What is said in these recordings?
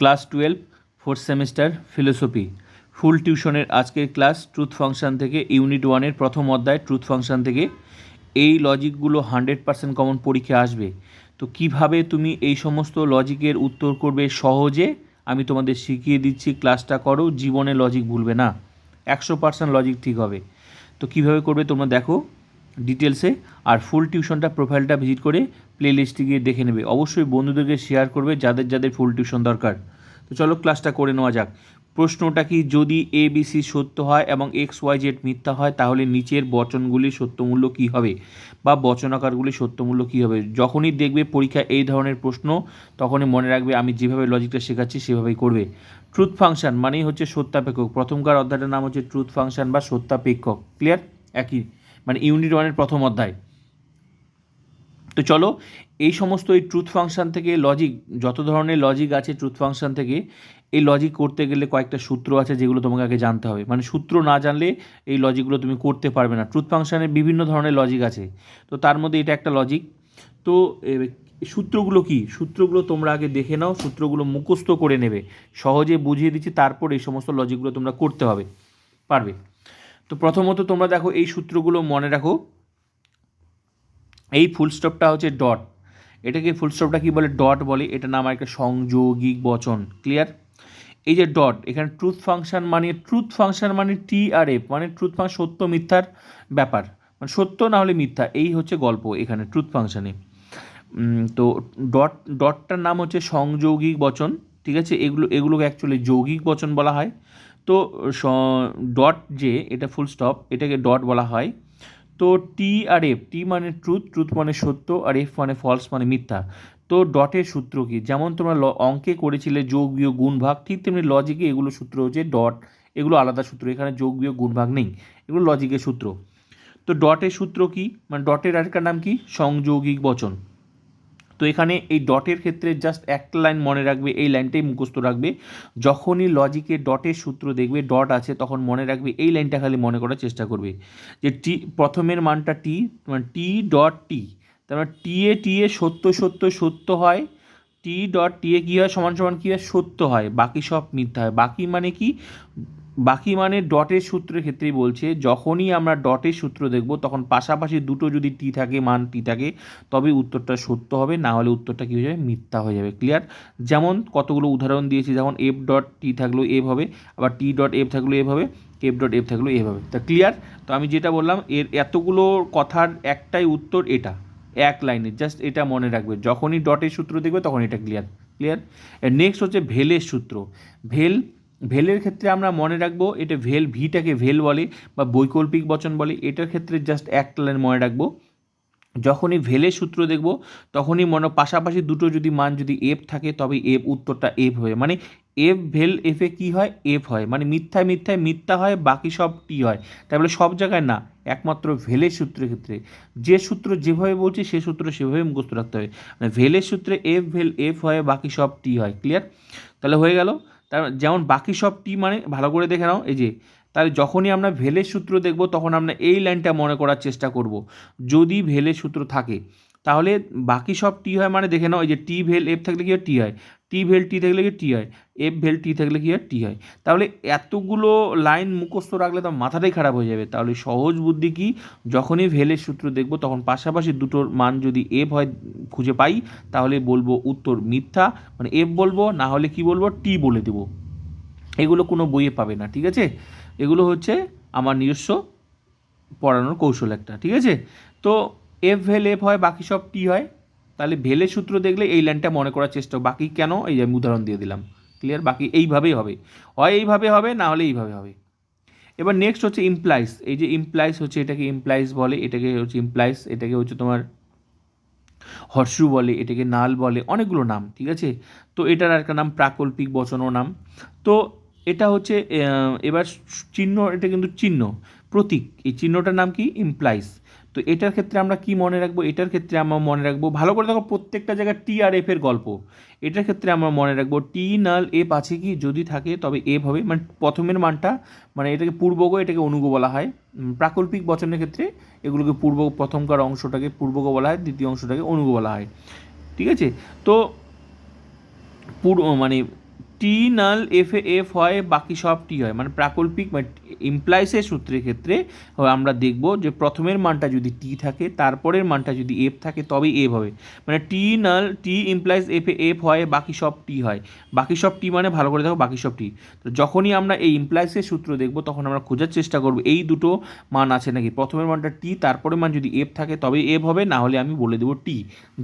Class twelve, fourth semester philosophy. Full টিউশনের আজকের class truth function থেকে ইউনিট ওয়ানের প্রথম অধ্যায় ট্রুথ ফাংশন থেকে। এই লজিকগুলো হান্ড্রেড পার্সেন্ট কমন পরীক্ষা আসবে। তো কীভাবে তুমি এই সমস্ত লজিকের উত্তর করবে সহজে, আমি তোমাদের শিখিয়ে দিচ্ছি, ক্লাসটা করো, জীবনে লজিক ভুলবে না। একশো পার্সেন্ট লজিক ঠিক হবে। তো কীভাবে করবে তোমরা দেখো। ডিটেলসে আর ফুল টিউশনটা প্রোফাইলটা ভিজিট করে প্লে লিস্টে গিয়ে দেখে নেবে। অবশ্যই বন্ধুদেরকে শেয়ার করবে যাদের যাদের ফুল টিউশন দরকার। তো চলো ক্লাসটা করে নেওয়া যাক। প্রশ্নটা কি, যদি এ বি সি সত্য হয় এবং এক্স ওয়াই জেড মিথ্যা হয়, তাহলে নিচের বচনগুলির সত্যমূল্য কী হবে? বা বচনাকারগুলির সত্যমূল্য কী হবে? যখনই দেখবে পরীক্ষায় এই ধরনের প্রশ্ন, তখনই মনে রাখবে আমি যেভাবে লজিকটা শেখাচ্ছি, সেভাবেই করবে। ট্রুথ ফাংশন মানেই হচ্ছে সত্যাপেক্ষক। প্রথমকার অধ্যায়টার নাম হচ্ছে ট্রুথ ফাংশন বা সত্যাপেক্ষক। ক্লিয়ার একই। মানে ইউনিট ওয়ানের প্রথম অধ্যায়। তো চলো, এই সমস্ত এই ট্রুথ ফাংশন থেকে লজিক যত ধরনের লজিক আছে ট্রুথ ফাংশন থেকে, এই লজিক করতে গেলে কয়েকটা সূত্র আছে যেগুলো তোমাকে আগে জানতে হবে। মানে সূত্র না জানলে এই লজিকগুলো তুমি করতে পারবে না। ট্রুথ ফাংশনের বিভিন্ন ধরনের লজিক আছে। তো তার মধ্যে এটা একটা লজিক তো সূত্রগুলো কি? সূত্রগুলো তোমরা আগে দেখে নাও, সূত্রগুলো মুখস্থ করে নেবে। সহজে বুঝিয়ে দিচ্ছি, তারপর এই সমস্ত লজিকগুলো তোমরা করতে হবে। পারবে? তো প্রথমত তোমরা দেখো এই সূত্রগুলো মনে রাখো। এই ফুল স্টপটা হচ্ছে ডট এটাকে ফুল স্টপটা কী বলে? ডট বলে। এটা নাম একটা সংযোগিক বচন। ক্লিয়ার এই যে ডট এখানে ট্রুথ ফাংশন মানে ট্রুথ ফাংশন মানে টি আর এফ মানে ট্রুথ ফাংশন সত্য, মিথ্যার ব্যাপার। মানে সত্য না হলে মিথ্যা, এই হচ্ছে গল্প এখানে ট্রুথ ফাংশনে তো ডট ডটটার নাম হচ্ছে সংযৌগিক বচন, ঠিক আছে? এগুলো, এগুলোকে অ্যাকচুয়ালি যৌগিক বচন বলা হয়। তো ডট যে এটা ফুল স্টপ এটাকে ডট বলা হয়। তো টি আর এফ টি মানে ট্রুথ ট্রুথ মানে সত্য আর এফ মানে ফলস মানে মিথ্যা। তো ডটের সূত্র কি? যেমন তোমরা অঙ্কে করেছিলে যোগ, বিয়োগ, গুণ, ভাগ, ঠিক তেমনি লজিকে এগুলো সূত্র হচ্ছে ডট এগুলো আলাদা সূত্র, এখানে যোগ, বিয়োগ, গুণ, ভাগ নেই। এগুলো লজিকের সূত্র। তো ডটের সূত্র কি? মানে ডটের আরেকটা নাম কি? সংযৌগিক বচন। তো এখানে এই ডটের ক্ষেত্রে জাস্ট একটা লাইন মনে রাখবে, এই লাইনটাই মুখস্থ রাখবে। যখনই লজিকে ডটের সূত্র দেখবে ডট আছে, তখন মনে রাখবে এই লাইনটা খালি মনে করার চেষ্টা করবে। যে টি প্রথমের মানটা টি মানে টি ডট টি তার মানে টি এ টি এ সত্য সত্য সত্য হয় টি ডট টি এ কী হয়, সমান সমান কী হয়, সত্য হয়, বাকি সব মিথ্যা হয়। বাকি মানে কি? বাকি মানে ডটের সূত্রের ক্ষেত্রেই বলছে, যখনই আমরা ডটের সূত্র দেখব, তখন পাশাপাশি দুটো যদি টি থাকে, মান টি থাকে তবে উত্তরটা সত্য হবে, না হলে উত্তরটা কী হয়ে যাবে? মিথ্যা হয়ে যাবে। ক্লিয়ার যেমন কতগুলো উদাহরণ দিয়েছি, যেমন এফ ডট টি থাকলেও এভ হবে, আবার টি ডট এফ থাকলেও এভ হবে এফ ডট এফ থাকলেও এভ হবে। তা ক্লিয়ার তো আমি যেটা বললাম, এর এতগুলো কথার একটাই উত্তর এটা, এক লাইনে জাস্ট এটা মনে রাখবে। যখনই ডটের সূত্র দেখবে, তখন এটা ক্লিয়ার ক্লিয়ার নেক্সট হচ্ছে ভেলের সূত্র। ভেল ভেলের ক্ষেত্রে আমরা মনে রাখব, এটা ভেল ভিটাকে ভেল বলে বা বৈকল্পিক বচন বলে, এটার ক্ষেত্রে জাস্ট একটা লাইন মনে রাখব। যখনই ভেলের সূত্র দেখব, তখনই মনে পাশাপাশি দুটো যদি মান যদি এফ থাকে, তবে এফ উত্তরটা এফ হবে। মানে এফ ভেল এফে কী হয়? এফ হয়। মানে মিথ্যায় মিথ্যায় মিথ্যা হয়, বাকি সব টি হয়। তাই বলে সব জায়গায় না, একমাত্র ভেলের সূত্রের ক্ষেত্রে। যে সূত্র যেভাবে বলছি, সে সূত্র সেভাবে মুখস্থ রাখতে হবে। মানে ভেলের সূত্রে এফ ভেল এফ হয়, বাকি সব টি হয়। ক্লিয়ার তাহলে হয়ে গেল। তার যেমন বাকি সব টি মানে ভালো করে দেখে নাও, এই যে, তাহলে যখনই আমরা ভেলের সূত্র দেখব, তখন আমরা এই লাইনটা মনে করার চেষ্টা করব। যদি ভেলের সূত্র থাকে, তাহলে বাকি সব টি হয় মানে দেখে নাও, এই যে টি ভেল এফ থাকলে কি হয় টি হয়। টি ভেল টি থাকলে কি টি হয়? এফ ভেল টি থাকলে কি হয়? টি হয়। তাহলে এতগুলো লাইন মুখস্থ রাখলে তো মাথাটাই খারাপ হয়ে যাবে। তাহলে সহজ বুদ্ধি কি? যখনই ভেলের সূত্র দেখব, তখন পাশাপাশি দুটোর মান যদি এফ হয়, খুঁজে পাই, তাহলে বলব উত্তর মিথ্যা। মানে এফ বলব, না হলে কি বলব? টি বলে দেবো। এগুলো কোনো বইয়ে পাবে না, ঠিক আছে? এগুলো হচ্ছে আমার নিজস্ব পড়ানোর কৌশল একটা, ঠিক আছে? তো এফ ভেল এফ হয়, বাকি সব টি হয়। তাহলে ভেলের সূত্র দেখলে এই লাইনটা মনে করার চেষ্টা বাকি কেন? এই আমি উদাহরণ দিয়ে দিলাম। ক্লিয়ার বাকি এইভাবেই হবে। হয় এইভাবে হবে, না হলে এইভাবে হবে। এবার নেক্সট হচ্ছে ইমপ্লাইস এই যে ইমপ্লাইস হচ্ছে এটাকে ইমপ্লাইস বলে, এটাকে হচ্ছে ইমপ্লাইস এটাকে হচ্ছে তোমার হর্ষু বলে, এটাকে নাল বলে, অনেকগুলো নাম, ঠিক আছে? তো এটার একটা নাম, প্রাকল্পিক বচনও নাম। তো এটা হচ্ছে এবার চিহ্ন, এটা কিন্তু চিহ্ন, প্রতীক। এই চিহ্নটার নাম কি? ইমপ্লাইস তো এটার ক্ষেত্রে আমরা কি মনে রাখব? এটার ক্ষেত্রে আমরা মনে রাখব, ভালো করে দেখো প্রত্যেকটা জায়গায় টি আর এফ এর গল্প। এটার ক্ষেত্রে আমরা মনে রাখব টি নাল এফ আছে কি? যদি থাকে, তবে এফ হবে। মানে প্রথমের মানটা মানে এটাকে পূর্বগ এটাকে অনুগ বলা হয়। প্রাকল্পিক বচনের ক্ষেত্রে এগুলোকে পূর্ব, প্রথমকার অংশটাকে পূর্বগ বলা হয়, দ্বিতীয় অংশটাকে অনুগ বলা হয়। ঠিক আছে? তো, পূর্ব মানে টি নাল এফ এ, এফ হয়, বাকি সব টি হয়। মানে প্রাকল্পিক মানে ইমপ্লাইসের সূত্রের ক্ষেত্রে আমরা দেখব যে প্রথমের মানটা যদি টি থাকে, তারপরের মানটা যদি এফ থাকে, তবেই এফ হবে। মানে T null, T implies F এ, এফ হয়, বাকি সব টি হয়। বাকি সব টি মানে ভালো করে দেখো, বাকি সব টি। তো যখনই আমরা এই ইমপ্লাইসের সূত্র দেখব, তখন আমরা খোঁজার চেষ্টা করব, এই দুটো মান আছে নাকি? প্রথমের মানটা টি, তারপরের মান যদি এফ থাকে, তবেই এফ হবে, না হলে আমি বলে দেবো টি।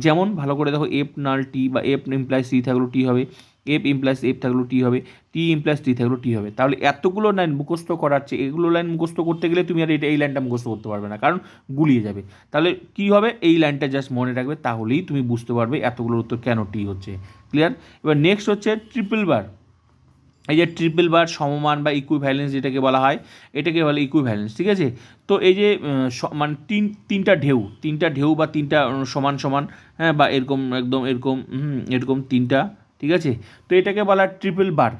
যেমন ভালো করে দেখো, এফ নাল টি বা এফ ইমপ্লাইস টি থাকলেও টি হবে। এফ ইমপ্লাস এফ থাকলেও টি হবে টি ইমপ্লাস টি থাকলেও টি হবে। তাহলে এতগুলো লাইন মুখস্থ করাচ্ছে এগুলো লাইন মুখস্থ করতে গেলে তুমি আর এটা, এই লাইনটা মুখস্থ করতে পারবে না, কারণ গুলিয়ে যাবে। তাহলে কি হবে? এই লাইনটা জাস্ট মনে রাখবে, তাহলেই তুমি বুঝতে পারবে এতগুলোর উত্তর কেন টি হচ্ছে। ক্লিয়ার এবার নেক্সট হচ্ছে ট্রিপল বার এই যে ট্রিপল বার সমমান বা ইকুইভ্যালেন্স যেটাকে বলা হয়, এটাকে বলে ইকুইভ্যালেন্স ঠিক আছে? তো এই যে মানে তিন, তিনটা ঢেউ তিনটা ঢেউ বা তিনটা সমান সমান হ্যাঁ বা এরকম একদম, এরকম এরকম তিনটা ঠিক আছে? তো এটাকে বলা ট্রিপল বার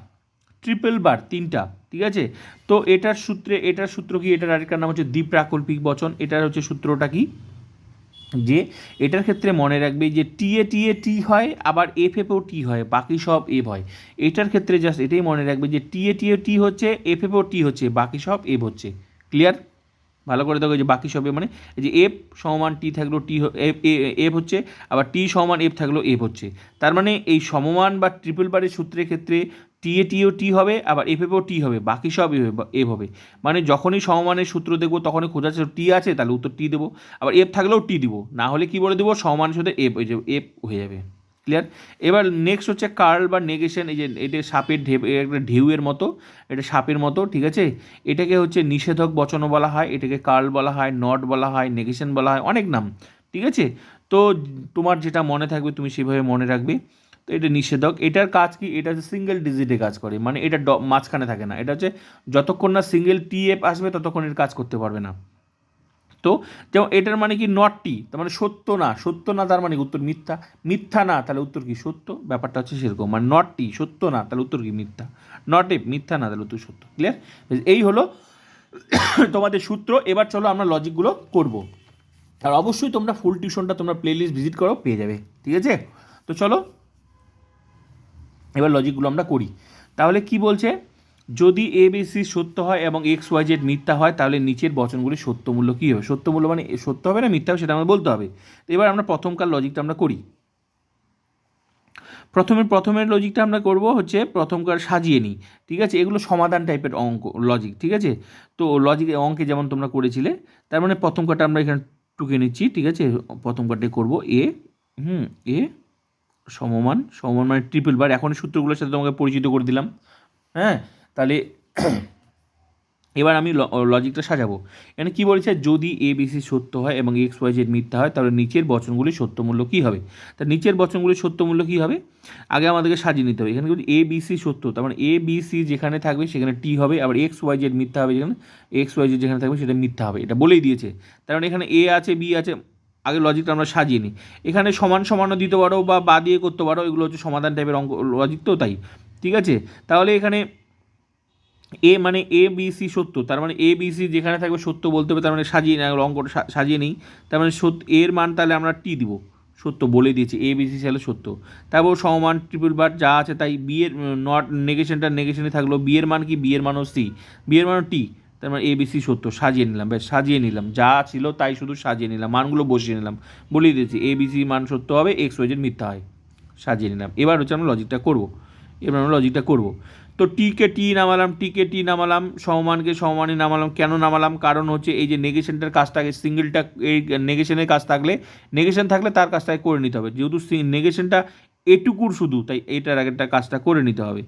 ট্রিপল বার তিনটা, ঠিক আছে? তো এটার সূত্রে, এটার সূত্র কি? এটার আরেকটার নাম হচ্ছে দ্বিপ্রাকল্পিক বচন। এটার হচ্ছে সূত্রটা কি? যে এটার ক্ষেত্রে মনে রাখবে যে টি এ টি এ টি হয়, আবার এফ এফও টি হয়, বাকি সব এফ হয়। এটার ক্ষেত্রে জাস্ট এটাই মনে রাখবে যে টি এ টি এ টি হচ্ছে এফ এফও টি হচ্ছে, বাকি সব এফ হচ্ছে। ক্লিয়ার ভালো করে দেখো যে বাকি সবে মানে যে এফ সমান টি থাকল টি এফ হচ্ছে, আবার টি সমান এফ থাকল এফ হচ্ছে। তার মানে এই সমমান বা ট্রিপল বারের সূত্রের ক্ষেত্রে টি এ টিও টি হবে, আবার এফ এফও টি হবে, বাকি সব এফ হবে। মানে যখনই সমমানের সূত্র দেখব, তখনই খোঁজা টি আছে, তাহলে উত্তর টি দেবো। আবার এফ থাকলেও টি দিব। না হলে কী বলে দেবো? সমমানের সাথে এফ হয়ে যাবে এফ হয়ে যাবে। ক্লিয়ার এবার নেক্সট হচ্ছে কার্ল বা নেগেশন এই যে এটা সাপের ঢেউ একটা ঢেউয়ের মতো, এটা সাপের মতো, ঠিক আছে? এটাকে হচ্ছে নিষেধক বচনও বলা হয়, এটাকে কার্ল বলা হয় নট বলা হয় নেগেশন বলা হয়, অনেক নাম, ঠিক আছে? তো তোমার যেটা মনে থাকবে তুমি সেভাবে মনে রাখবে। তো এটা নিষেধক, এটার কাজ কি? এটা হচ্ছে সিঙ্গেল ডিজিটে কাজ করে মানে এটা মাঝখানে থাকে না, এটা হচ্ছে যতক্ষণ না সিঙ্গেল টি এফ আসবে, ততক্ষণ এর কাজ করতে পারবে না। তো যেমন এটার মানে কি নটটি তার মানে সত্য না। সত্য না তার মানে উত্তর মিথ্যা। মিথ্যা না, তাহলে উত্তর কি সত্য? ব্যাপারটা হচ্ছে সেরকম। মানে নটটি সত্য না, তাহলে উত্তর কি মিথ্যা? নট এ মিথ্যা না, তাহলে উত্তর সত্য। ক্লিয়ার এই হলো তোমাদের সূত্র। এবার চলো আমরা লজিকগুলো করব। আর অবশ্যই তোমরা ফুল টিউশনটা তোমরা প্লেলিস্ট ভিজিট করো, পেয়ে যাবে। ঠিক আছে? তো চলো, এবার লজিকগুলো আমরা করি। তাহলে কি বলছে? যদি এ বি সি সত্য হয় এবং এক্স ওয়াই জেড মিথ্যা হয়, তাহলে নিচের বচনগুলি সত্য মূল্য কী হবে? সত্য মূল্য মানে সত্য হবে না, মিথ্যা হবে সেটা আমাদের বলতে হবে। তো এবার আমরা প্রথমকার লজিকটা আমরা করি। প্রথমে, প্রথমের লজিকটা আমরা করব হচ্ছে প্রথমকার সাজিয়ে নিই। ঠিক আছে? এগুলো সমাধান টাইপের অঙ্ক লজিক ঠিক আছে? তো লজিক অঙ্কে যেমন তোমরা করেছিলে, তার মানে প্রথম কাটা আমরা এখানে টুকে নিচ্ছি, ঠিক আছে? প্রথম কাটে করব এ হুম এ সমমান সমমান মানে ট্রিপল বার এখন সূত্রগুলোর সাথে তোমাকে পরিচিত করে দিলাম। হ্যাঁ? তাহলে এবার আমি লজিকটা সাজাবো। এখানে কী বলেছে? যদি এ বিসি সত্য হয় এবং এক্স ওয়াই জেড মিথ্যা হয়, তাহলে নিচের বচনগুলি সত্য মূল্য কী হবে? তা নিচের বচনগুলির সত্য মূল্য কী হবে? আগে আমাদেরকে সাজিয়ে নিতে হবে। এখানে এ বিসি সত্য। তার মানে এ বিসি যেখানে থাকবে সেখানে টি হবে, আবার এক্স ওয়াই জেড মিথ্যা হবে যেখানে এক্স ওয়াই জেড যেখানে থাকবে সেটা মিথ্যা হবে। এটা বলেই দিয়েছে। তার মানে এখানে এ আছে বি আছে, আগে লজিকটা আমরা সাজিয়ে নিই। এখানে সমান সমানও দিতে পারো বা বা দিয়ে করতে পারো, এগুলো হচ্ছে সমাধান টাইপের অঙ্ক লজিক তো তাই। ঠিক আছে? তাহলে এখানে এ মানে এ বি সি সত্য। তার মানে এ বি যেখানে থাকবে সত্য বলতে হবে, তার মানে সাজিয়ে নেই অঙ্কটা সাজিয়ে নিই। তার মানে সত্য এর মান তাহলে আমরা টি দিব। সত্য বলে দিয়েছি এ বি সি সত্য। তারপর সমমান ট্রিপল বার যা আছে তাই বি এর নট নেগেশনটা নেগেশনে থাকল। বি এর মান কি? বি এর মানও সি বি এর মানও টি তার মানে এ বি সি সত্য। সাজিয়ে নিলাম বেশ সাজিয়ে নিলাম। যা ছিল তাই শুধু সাজিয়ে নিলাম। মানগুলো বসিয়ে নিলাম। বলিয়ে দিয়েছি এ বি সি মান সত্য হবে এক্স ওয়াইজের মিথ্যা হয়। সাজিয়ে নিলাম। এবার হচ্ছে আমরা লজিকটা করব। এবার আমরা লজিকটা করব। তো টিকে টি নামালাম টিকে টি নামালাম সমমানকে সমমানে নামালাম, কেন নামালাম? কারণ হচ্ছে এই যে নেগেশনটার কাজটাকে সিঙ্গেলটা এই নেগেশনের কাজ থাকলে নেগেশন থাকলে তার কাজটাকে করে নিতে হবে। যেহেতু নেগেশনটা এটুকুর শুধু, তাই এইটার আগেরটা কাজটা করে নিতে হবে।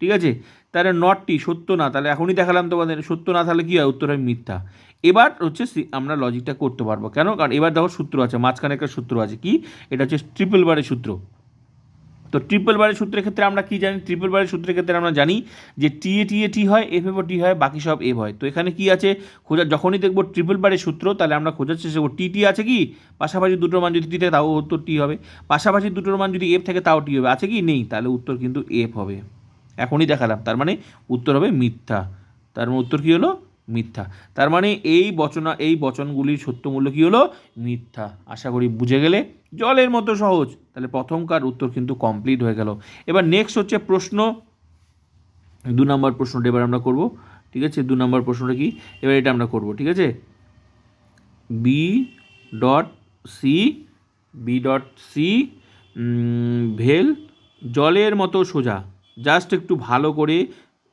ঠিক আছে? তাহলে নটটি সত্য না। তাহলে এখনই দেখালাম তোমাদের, সত্য না তাহলে কী হয়? উত্তর হয় মিথ্যা। এবার হচ্ছে আমরা লজিকটা করতে পারব। কেন? কারণ এবার দেখো সূত্র আছে, মাঝখানে একটা সূত্র আছে। কি? এটা হচ্ছে ট্রিপল বারের সূত্র। তো ট্রিপল বারের সূত্রের ক্ষেত্রে আমরা কি জানি? ট্রিপল বারের সূত্রের ক্ষেত্রে আমরা জানি যে টি এ টি এ টি হয় এফ এফ টি হয়, বাকি সব এফ হয়। তো এখানে কি আছে? খোঁজা যখনই দেখব ট্রিপল বারের সূত্র, তাহলে আমরা খোঁজার চেষ্টা করব টি টি আছে কি? পাশাপাশি দুটোর মান যদি টি থাকে, তাও উত্তর টি হবে। পাশাপাশি দুটোর মান যদি এফ থাকে, তাও টি হবে। আছে কি? নেই। তাহলে উত্তর কিন্তু এফ হবে। এখনই দেখালাম। তার মানে উত্তর হবে মিথ্যা। তার মানে উত্তর কী হলো? মিথ্যা। তার মানে এই বচনা, এই বচনগুলির সত্য মূল্য কী হলো? মিথ্যা। আশা করি বুঝে গেলে? জলের মতো সহজ। তাহলে প্রথমকার উত্তর কিন্তু কমপ্লিট হয়ে গেল। এবার নেক্সট হচ্ছে প্রশ্ন। দু নম্বর প্রশ্নটা এবার আমরা করব। ঠিক আছে? দু নম্বর প্রশ্নটা কি? এবার এটা আমরা করব। ঠিক আছে? B dot C B dot C ভেল, জলের মতো সোজা। জাস্ট একটু ভালো করে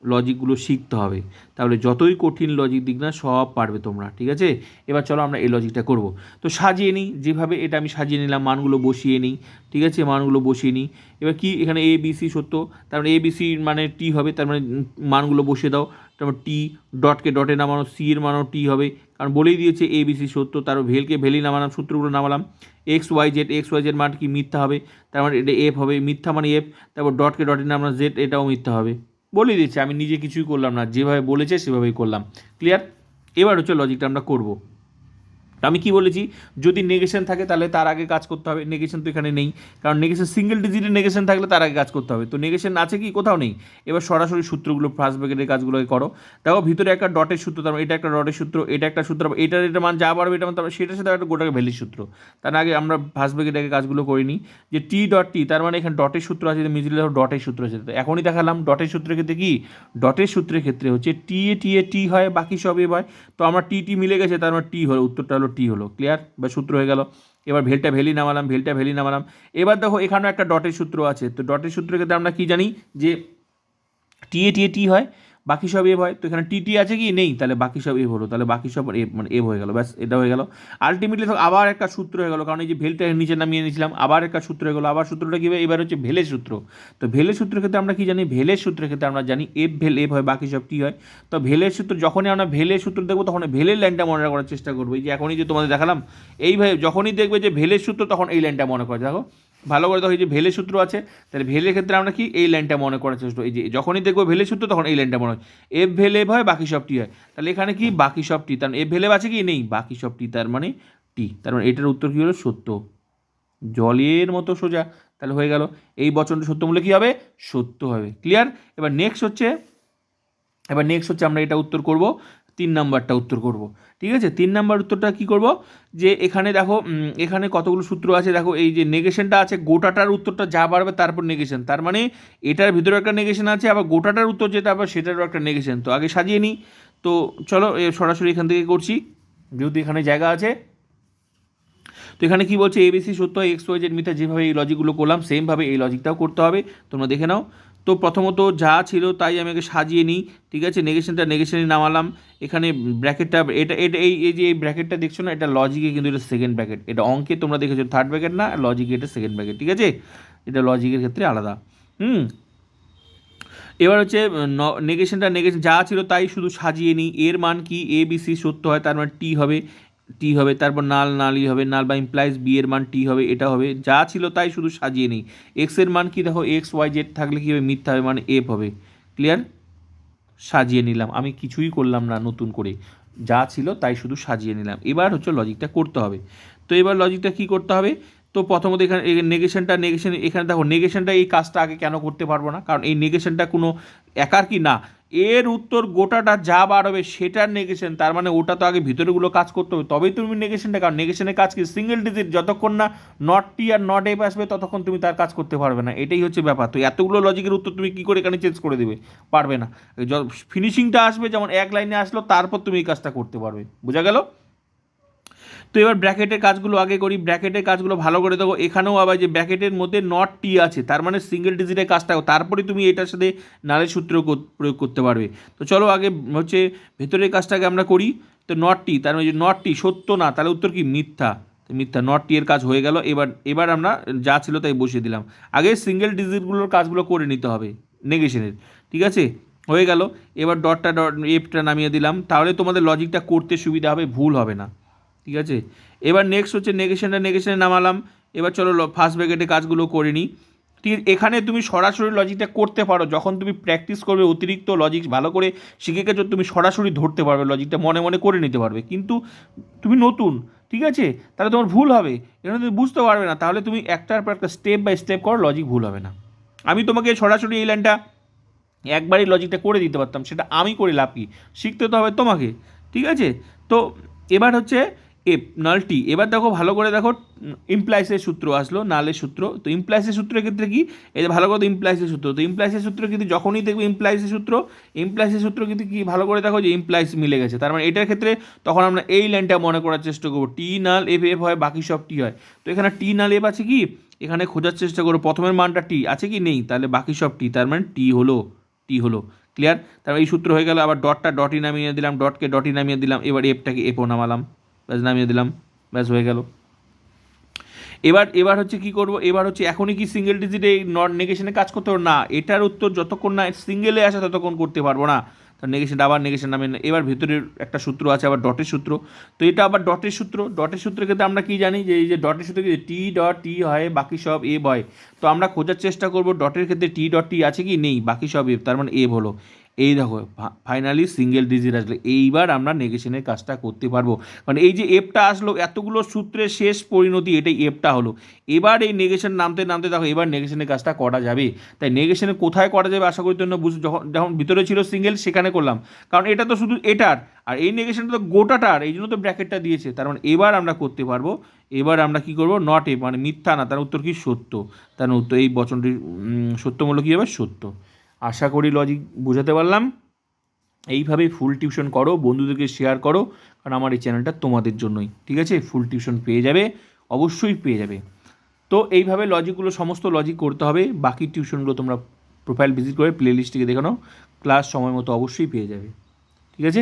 লজিকগুলো শিখতে হবে। তাহলে যতই কঠিন লজিক দিক না, সব পারবে তোমরা, ঠিক আছে? এবার চলো আমরা এই লজিকটা করব। তো সাজিয়ে নিই, যেভাবে এটা আমি সাজিয়ে নিলাম, মানগুলো বসিয়ে নিই, ঠিক আছে? মানগুলো বসিয়ে নিই। এবার কি, এখানে এ বি সি সত্য, তার মানে এ বি সি মানে টি হবে, তার মানে মানগুলো বসিয়ে দাও। তারপর টি ডটকে ডটে নামানো সি এর মানও টি হবে। কারণ বলেই দিয়েছে এ বি সি সত্য তারপর ভেলকে ভেলি নামালাম, সূত্রগুলো নামালাম। X Y Z X Y Z মান কি মিথ্যা হবে, তার মানে এটা এফ হবে, মিথ্যা মানে এফ তারপর ডটকে ডটে নামালাম জেড এটাও মিথ্যা হবে। বলেই দিয়েছে আমি নিজে কিছুই করলাম না, যেভাবে বলেছে সেভাবেই করলাম। ক্লিয়ার এবার হচ্ছে লজিকটা আমরা করব। আমি কি বলেছি? যদি নেগেশন থাকে তাহলে তার আগে কাজ করতে হবে। নেগেশন তো এখানে নেই। কারণ নেগেশন সিঙ্গেল ডিজিটের নেগেশন থাকলে তার আগে কাজ করতে হবে। তো নেগেশন আছে কি? কোথাও নেই। এবার সরাসরি সূত্রগুলো ফার্স্ট ব্র্যাকেটের কাজগুলোকে করো। দেখো ভিতরে একটা ডটের সূত্র তারপর এটা একটা ডটের সূত্র, এটা একটা সূত্র এটার এটা মান যা বাড়বে এটা মান, তারপর সেটার সাথে একটা গোটাকে ভ্যালির সূত্র। তার আগে আমরা ফার্স্ট ব্র্যাকেটের কাজগুলো করিনি যে টি ডট টি তার মানে এখানে ডটের সূত্র আছে মিডিলে দেখো ডটের সূত্র আছে। এখনই দেখালাম ডটের সূত্রের ক্ষেত্রে কি? ডটের সূত্রের ক্ষেত্রে হচ্ছে টি এ টি এ টি হয়, বাকি সব এ হয়। তো আমরা টি টি মিলে গেছে, তার মানে টি হলো উত্তরটা হলো টি হলো? ক্লিয়ার বা সূত্র হয়ে গেল। এবার ভেলটা ভেলি নামালাম, ভেলটা ভেলি নামালাম। এবার দেখো, এখানেও একটা ডটের সূত্র আছে। তো ডটের সূত্রের ক্ষেত্রে আমরা কি জানি? যে টি এ টি এ টি হয়। বাকি সব এভ হয়। তো এখানে টি টি আছে কি? নেই। তাহলে বাকি সব এভ হলো। তাহলে বাকি সব এভ মানে এভ হয়ে গেল। ব্যাস, এটা হয়ে গেল। আলটিমেটলি আবার একটা সূত্র হয়ে গেল। কারণ এই যে ভেলটা নিচে নামিয়ে নিয়েছিলাম আবার একটা সূত্র হয়ে গেলো। আবার সূত্রটা কী এবার হচ্ছে ভেলের সূত্র। তো ভেলের সূত্রের ক্ষেত্রে আমরা কি জানি? ভেলের সূত্রের ক্ষেত্রে আমরা জানি এফ ভেল এফ হয়, বাকি সব কী হয়। তো ভেলের সূত্র, যখনই আমরা ভেলের সূত্র দেখব, তখন ভেলের লাইনটা মনে করার চেষ্টা করব। এই যে এখনই যে তোমাদের দেখালাম, এইভাবে যখনই দেখবে যে ভেলের সূত্র, তখন এই লাইনটা মনে করে। দেখো ভালো করে দেখো, এই যে ভেলে সূত্র আছে, তাহলে ভেলের ক্ষেত্রে আমরা কি, এই লাইনটা মনে করার চেষ্টা এই যে যখনই দেখব ভেলে সূত্র, তখন এই লাইনটা মনে হয়। এফ ভেল এফ হয় বাকি সব টি হয়। তাহলে এখানে কি, বাকি সব টি তার এফ ভেলেভ আছে কি? নেই, বাকি সব টি তার মানে টি তার মানে এটার উত্তর কী হলো? সত্য। জলের মতো সোজা, তাহলে হয়ে গেল। এই বচনটা সত্য মূল্য কী হবে? সত্য হবে। ক্লিয়ার এবার নেক্সট হচ্ছে, এবার নেক্সট হচ্ছে আমরা এটা উত্তর করব। তিন নাম্বারটা উত্তর করব। ঠিক আছে? তিন নাম্বার উত্তরটা কি করব? যে এখানে দেখো এখানে কতগুলো সূত্র আছে? দেখো, এই যে নেগেশনটা আছে, গোটাটার উত্তরটা যা বাড়বে তারপর নেগেশন তার মানে এটার ভিতরে একটা নেগেশন আছে, আবার গোটাটার উত্তর যেটা আবার সেটারও একটা নেগেশন তো আগে সাজিয়ে নিই। তো চলো সরাসরি এখান থেকে করছি। যেহেতু এখানে জায়গা আছে। তো এখানে কি বলছে? এবিসি সত্য এক্স ওয়াই জেড মিথ্যা যেভাবে এই লজিকগুলো করলাম সেমভাবে এই লজিকটাও করতে হবে। তোমরা দেখে নাও। তো প্রথমত যা ছিল তাই আমি আগে সাজিয়ে নিই, ঠিক আছে? নেগেশনটা নেগেশনে নামালাম। এখানে ব্র্যাকেটটা এটা এটা এই এই যে এই ব্র্যাকেটটা দেখছ না, এটা লজিকে কিন্তু এটা সেকেন্ড ব্র্যাকেট এটা অঙ্কে তোমরা দেখেছ থার্ড ব্র্যাকেট না লজিকে এটা সেকেন্ড ব্র্যাকেট ঠিক আছে? এটা লজিকের ক্ষেত্রে আলাদা। হুম? এবার হচ্ছে নেগেশনটা নেগেশন যা ছিল তাই শুধু সাজিয়ে নিই। এর মান কি? এ বি সি সত্য হয়, তার মানে টি হবে। টি হবে, তারপর নাল নালই হবে, নাল বা ইমপ্লাইজ বি এর মান টি হবে, এটা হবে, যা ছিল তাই শুধু সাজিয়ে নেই। এক্সের মান কি দেখো এক্স ওয়াই জেড থাকলে কী হবে, মিথ্যা হবে মানে এফ হবে। ক্লিয়ার সাজিয়ে নিলাম। আমি কিছুই করলাম না নতুন করে। যা ছিল তাই শুধু সাজিয়ে নিলাম। এবার হচ্ছে লজিকটা করতে হবে। তো এবার লজিকটা কি করতে হবে? তো প্রথমত এখানে নেগেশনটা নেগেশন এখানে দেখো নেগেশনটা এই কাজটা আগে কেন করতে পারব না? কারণ এই নেগেশনটা কোনো একার কি? না, এর উত্তর গোটাটা যা বার হবে সেটার নেগেশন তার মানে ওটা তো আগে ভিতরেগুলো কাজ করতে হবে। তবেই তুমি নেগেশনটা কারণ নেগেশনের কাজ কি? সিঙ্গেল ডিজিট যতক্ষণ না নট টি আর নট এফ আসবে, ততক্ষণ তুমি তার কাজ করতে পারবে না। এটাই হচ্ছে ব্যাপার। তো এতগুলো লজিকের উত্তর তুমি কী করে এখানে চেঞ্জ করে দেবে? পারবে না। ফিনিশিংটা আসবে, যেমন এক লাইনে আসলো, তারপর তুমি এই কাজটা করতে পারবে। বোঝা গেল? তো এবার ব্র্যাকেটের কাজগুলো আগে করি ব্র্যাকেটের কাজগুলো ভালো করে দেখো, এখানেও আবার যে ব্র্যাকেটের মধ্যে নট টি আছে, তার মানে সিঙ্গেল ডিজিটের কাজটা, তারপরে তুমি এটার সাথে নালের সূত্র প্রয়োগ করতে পারবে। তো চলো আগে হচ্ছে ভেতরের কাজটাকে আমরা করি, তো নট টি তার মানে যে নট টি সত্য না, তাহলে উত্তর কি? মিথ্যা। মিথ্যা নট টি এর কাজ হয়ে গেল, এবার এবার আমরা যা ছিল তাই বসিয়ে দিলাম। আগে সিঙ্গেল ডিজিটগুলোর কাজগুলো করে নিতে হবে নেগেশনের ঠিক আছে? হয়ে গেল, এবার ডটটা ডট এফটা নামিয়ে দিলাম, তাহলে তোমাদের লজিকটা করতে সুবিধা হবে, ভুল হবে না। ঠিক আছে? এবার নেক্সট হচ্ছে নেগেশনটা নেগেশনে নামালাম। এবার চলো ফার্স্ট ব্র্যাকেটে কাজগুলো করে নিই ঠিক, এখানে তুমি সরাসরি লজিকটা করতে পারো। যখন তুমি প্র্যাকটিস করবে অতিরিক্ত লজিক ভালো করে শিখে গেছো তুমি সরাসরি ধরতে পারবে লজিকটা মনে মনে করে নিতে পারবে। কিন্তু তুমি নতুন, ঠিক আছে? তাহলে তোমার ভুল হবে। এখানে তুমি বুঝতে পারবে না। তাহলে তুমি একটার পর একটা স্টেপ বাই স্টেপ করো লজিক ভুল হবে না। আমি তোমাকে সরাসরি এই লাইনটা একবারই লজিকটা করে দিতে পারতাম। সেটা আমি করে লাভ কি? শিখতে তো হবে তোমাকে, ঠিক আছে? তো এবার হচ্ছে এফ নাল টি এবার দেখো ভালো করে দেখো ইমপ্লাইসের সূত্র আসলো, নালের সূত্র। তো ইমপ্লাইসের সূত্রের ক্ষেত্রে কি? এই ভালো করে ইমপ্লাইসের সূত্র। তো ইমপ্লাইসের সূত্র কিন্তু যখনই দেখবে ইমপ্লাইসের সূত্র ইমপ্লাইসের সূত্র কিন্তু কি? ভালো করে দেখো যে ইমপ্লাইস মিলে গেছে। তার মানে এটার ক্ষেত্রে তখন আমরা এই লাইনটা মনে করার চেষ্টা করব। টি নাল এফ এফ হয়, বাকি সব টি হয়। তো এখানে টি নাল এফ আছে কি? এখানে খোঁজার চেষ্টা করব প্রথমের মানটা টি আছে কি? নেই। তাহলে বাকি সব টি তার মানে টি হলো টি হলো। ক্লিয়ার তারপর এই সূত্র হয়ে গেল। আবার ডটটা ডটই নামিয়ে দিলাম। ডটকে ডটই নামিয়ে দিলাম। এবার এফটাকে এফও নামালাম। ব্যাস নামিয়ে দিলাম, ব্যাস হয়ে গেল। এবার এবার হচ্ছে কি করব? এবার হচ্ছে এখনই কি সিঙ্গেল ডিজিট এই নট নেগেশনে কাজ করতে না, এটার উত্তর যতক্ষণ না সিঙ্গেলে আসে ততক্ষণ করতে পারব না। তার নেগেশন আবার নেগেশন নামে এবার ভিতরের একটা সূত্র আছে, আবার ডটের সূত্র। তো এটা আবার ডটের সূত্র। ডটের সূত্রের ক্ষেত্রে আমরা কি জানি যে, এই যে ডটের সূত্রে কি? টি ডট টি হয়, বাকি সব এব হয় তো আমরা খোঁজার চেষ্টা করব ডটের ক্ষেত্রে টি ডট টি আছে কি? নেই, বাকি সব এব তার মানে এব হলো। এই দেখো ফাইনালি সিঙ্গেল ডিজিট আসলে। এইবার আমরা নেগেশনের কাজটা করতে পারব। মানে এই যে এপটা আসলো এতগুলো সূত্রের শেষ পরিণতি এটাই এপটা হলো। এবার এই নেগেশন নামতে নামতে দেখো এবার নেগেশনের কাজটা করা যাবে। তাই নেগেশনে কোথায় করা যাবে আশা করি জন্য বুঝ যখন যখন ভিতরে ছিল সিঙ্গেল সেখানে করলাম। কারণ এটা তো শুধু এটার। আর এই নেগেশনটা তো গোটাটার এই জন্য তো ব্র্যাকেটটা দিয়েছে। তার মানে এবার আমরা করতে পারব। এবার আমরা কি করব? নট এ মানে মিথ্যা না। তার উত্তর কি? সত্য। তার উত্তর এই বচনটির উম, সত্যমূল্য কী হবে? সত্য। আশা করি লজিক বোঝাতে পারলাম। এইভাবে ফুল টিউশন করো, বন্ধুদেরকে শেয়ার করো, কারণ আমার এই চ্যানেলটা তোমাদের জন্যই। ঠিক আছে? ফুল টিউশন পেয়ে যাবে, অবশ্যই পেয়ে যাবে। তো এইভাবে লজিকগুলো সমস্ত লজিক করতে হবে। বাকি টিউশনগুলো তোমরা প্রোফাইল ভিজিট করে প্লে লিস্টটিকে দেখানো ক্লাস সময় মতো অবশ্যই পেয়ে যাবে। ঠিক আছে?